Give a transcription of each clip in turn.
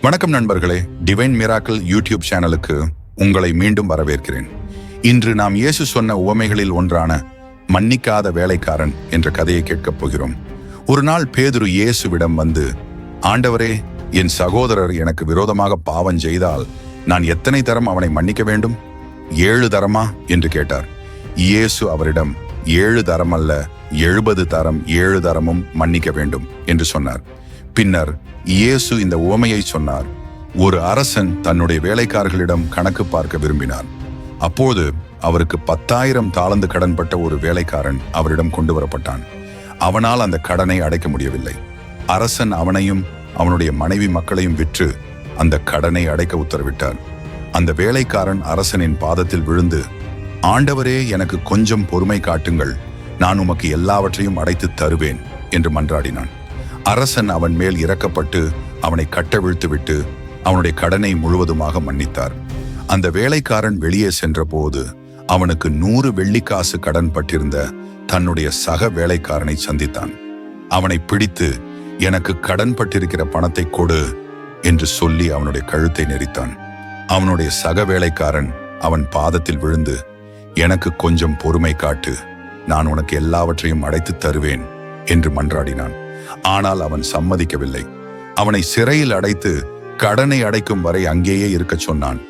வணக்கம் நண்பர்களே. Divine miracle YouTube சேனலுக்கு உங்களை மீண்டும் வரவேற்கிறேன். இன்று நாம் இயேசு சொன்ன உவமைகளில் ஒன்றான மன்னிக்காத வேலைக்காரன் என்ற கதையை கேட்கப் போகிறோம். ஒரு நாள் பேதுரு இயேசுவிடம் வந்து ஆண்டவரே என் சகோதரர் எனக்கு விரோதமாக பாவம் செய்தால் நான் எத்தனை தரம் அவனை மன்னிக்க வேண்டும்? ஏழு தரமா? என்று கேட்டார். இயேசு அவரிடம் ஏழு தரம் அல்ல எழுபது தரம் ஏழு தரமும் மன்னிக்க வேண்டும் என்று சொன்னார். பின்னர் இயேசு இந்த உவமையை சொன்னார். ஒரு அரசன் தன்னுடைய வேலைக்காரர்களிடம் கணக்கு பார்க்க விரும்பினார் அப்போது அவருக்கு பத்தாயிரம் தாளந்து கடன்பட்ட ஒரு வேலைக்காரன் அவரிடம் கொண்டு வரப்பட்டான். அவனால் அந்த கடனை அடைக்க முடியவில்லை. அரசன் அவனையும் அவனுடைய மனைவி மக்களையும் விற்று அந்த கடனை அடைக்க உத்தரவிட்டார். அந்த வேலைக்காரன் அரசனின் பாதத்தில் விழுந்து ஆண்டவரே எனக்கு கொஞ்சம் பொறுமை காட்டுங்கள். நான் உமக்கு எல்லாவற்றையும் அடைத்து தருவேன் என்று மன்றாடினான். அரசன் அவன் மேல் இறக்கப்பட்டு அவனை கட்டவிழ்த்துவிட்டு அவனுடைய கடனை முழுவதுமாக மன்னித்தார். அந்த வேலைக்காரன் வெளியே சென்றபோது அவனுக்கு நூறு வெள்ளிக்காசு கடன் பட்டிருந்த தன்னுடைய சக வேலைக்காரனை சந்தித்தான். அவனை பிடித்து எனக்கு கடன் பட்டிருக்கிற பணத்தை கொடு என்று சொல்லி அவனுடைய கழுத்தை நெறித்தான் அவனுடைய சக வேலைக்காரன் அவன் பாதத்தில் விழுந்து எனக்கு கொஞ்சம் பொறுமை காட்டு நான் உனக்கு எல்லாவற்றையும் அடைத்து தருவேன் என்று மன்றாடினான். ஆனால் அவன் சம்மதிக்கவில்லை. அவனை சிறையில் அடைத்து கடனை அடைக்கும் வரை அங்கேயே இருக்கச் சொன்னான்.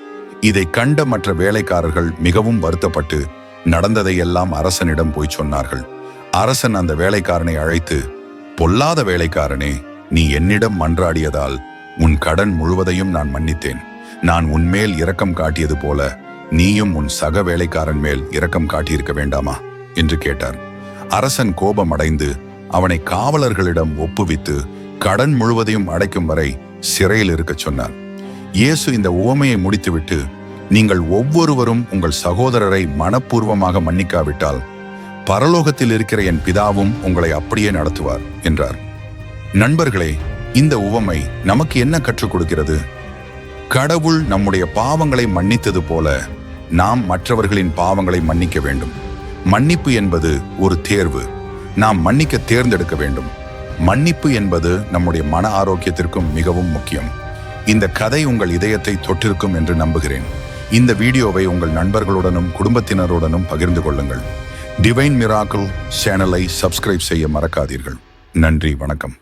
இதை கண்ட மற்ற வேலைக்காரர்கள் மிகவும் வருத்தப்பட்டு நடந்ததையெல்லாம் அரசனிடம் போய் சொன்னார்கள். அரசன் அந்த வேலைக்காரனை அழைத்து பொல்லாத வேலைக்காரனே நீ என்னிடம் மன்றாடியதால் உன் கடன் முழுவதையும் நான் மன்னித்தேன். நான் உன்மேல் இரக்கம் காட்டியது போல நீயும் உன் சக வேலைக்காரன் மேல் இரக்கம் காட்டியிருக்க வேண்டாமா? என்று கேட்டார். அரசன் கோபமடைந்து அவனை காவலர்களிடம் ஒப்புவித்து கடன் முழுவதையும் அடைக்கும் வரை சிறையில் இருக்கச் சொன்னார். இயேசு இந்த உவமையை முடித்துவிட்டு நீங்கள் ஒவ்வொருவரும் உங்கள் சகோதரரை மனப்பூர்வமாக மன்னிக்காவிட்டால் பரலோகத்தில் இருக்கிற என் பிதாவும் உங்களை அப்படியே நடத்துவார் என்றார். நண்பர்களே இந்த உவமை நமக்கு என்ன கற்றுக் கொடுக்கிறது? கடவுள் நம்முடைய பாவங்களை மன்னித்தது போல நாம் மற்றவர்களின் பாவங்களை மன்னிக்க வேண்டும். மன்னிப்பு என்பது ஒரு தேர்வு. நாம் மன்னிக்க தேர்ந்தெடுக்க வேண்டும். மன்னிப்பு என்பது நம்முடைய மன ஆரோக்கியத்திற்கும் மிகவும் முக்கியம். இந்த கதை உங்கள் இதயத்தை தொட்டிருக்கும் என்று நம்புகிறேன். இந்த வீடியோவை உங்கள் நண்பர்களுடனும் குடும்பத்தினருடனும் பகிர்ந்து கொள்ளுங்கள். டிவைன் மிராக்கிள் சேனலை சப்ஸ்கிரைப் செய்ய மறக்காதீர்கள். நன்றி வணக்கம்.